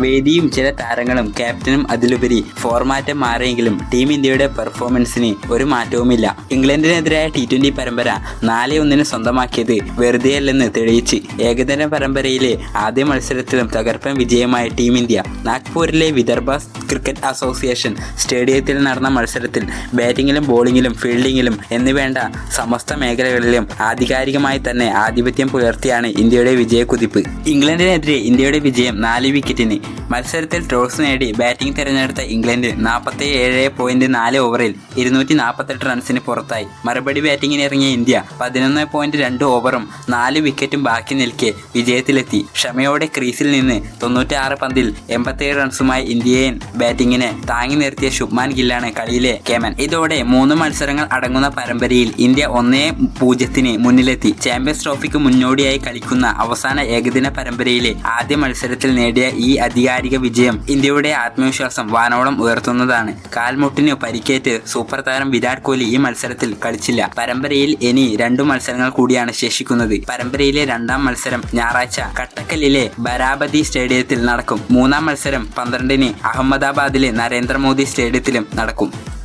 വേദിയും ചില താരങ്ങളും ക്യാപ്റ്റനും അതിലുപരി ഫോർമാറ്റം മാറിയെങ്കിലും ടീം ഇന്ത്യയുടെ പെർഫോമൻസിന് ഒരു മാറ്റവുമില്ല. ഇംഗ്ലണ്ടിനെതിരായ ടി ട്വന്റി പരമ്പര നാല് ഒന്നിന് സ്വന്തമാക്കിയത് വെറുതെയല്ലെന്ന് തെളിയിച്ച് ഏകദിന പരമ്പരയിലെ ആദ്യ മത്സരത്തിലും തകർപ്പൻ വിജയമായ ടീം ഇന്ത്യ നാഗ്പൂരിലെ വിദർഭ ക്രിക്കറ്റ് അസോസിയേഷൻ സ്റ്റേഡിയത്തിൽ നടന്ന മത്സരത്തിൽ ബാറ്റിങ്ങിലും ബോളിങ്ങിലും ഫീൽഡിങ്ങിലും എന്നിവേണ്ട സമസ്ത മേഖലകളിലും ആധികാരികമായി തന്നെ ആധിപത്യം പുലർത്തിയാണ് ഇന്ത്യയുടെ വിജയക്കുതിപ്പ്. ഇംഗ്ലണ്ടിനെതിരെ ഇന്ത്യയുടെ വിജയം നാല് വിക്കറ്റിന് മത്സരത്തിൽ ടോസ് നേടി ബാറ്റിംഗ് തിരഞ്ഞെടുത്ത ഇംഗ്ലണ്ട് നാൽപ്പത്തി ഏഴ് പോയിന്റ് നാല് ഓവറിൽ ഇരുന്നൂറ്റി നാൽപ്പത്തെട്ട് റൺസിന് പുറത്തായി. മറുപടി ബാറ്റിങ്ങിന് ഇറങ്ങിയ ഇന്ത്യ പതിനൊന്ന് പോയിന്റ് രണ്ട് ഓവറും നാല് വിക്കറ്റും ബാക്കി നിൽക്കെ വിജയത്തിലെത്തി. ക്ഷമയോടെ ക്രീസിൽ നിന്ന് തൊണ്ണൂറ്റാറ് പന്തിൽ എൺപത്തേഴ് റൺസുമായി ഇന്ത്യയെ ബാറ്റിങ്ങിനെ താങ്ങി നിർത്തിയ ശുഭ്മാൻ ഗില്ലാണ് കളിയിലെ കേമൻ. ഇതോടെ മൂന്ന് മത്സരങ്ങൾ അടങ്ങുന്ന പരമ്പരയിൽ ഇന്ത്യ ഒന്നേ പൂജ്യത്തിന് മുന്നിലെത്തി. ചാമ്പ്യൻസ് ട്രോഫിക്ക് മുന്നോടിയായി കളിക്കുന്ന അവസാന ഏകദിന പരമ്പരയിലെ ആദ്യ മത്സരത്തിൽ നേടിയ ഈ അധികാരിക വിജയം ഇന്ത്യയുടെ ആത്മവിശ്വാസം വാനോളം ഉയർത്തുന്നതാണ്. കാൽമുട്ടിന് പരിക്കേറ്റ് സൂപ്പർ താരം വിരാട് കോഹ്ലി ഈ മത്സരത്തിൽ കളിച്ചില്ല. പരമ്പരയിൽ ഇനി രണ്ടു മത്സരങ്ങൾ കൂടിയാണ് ശേഷിക്കുന്നത്. പരമ്പരയിലെ രണ്ടാം മത്സരം ഞായറാഴ്ച കട്ടക്കല്ലിലെ ബരാബതി സ്റ്റേഡിയത്തിൽ നടക്കും. മൂന്നാം മത്സരം പന്ത്രണ്ടിന് അഹമ്മദാബാദിലെ നരേന്ദ്രമോദി സ്റ്റേഡിയത്തിലും നടക്കും.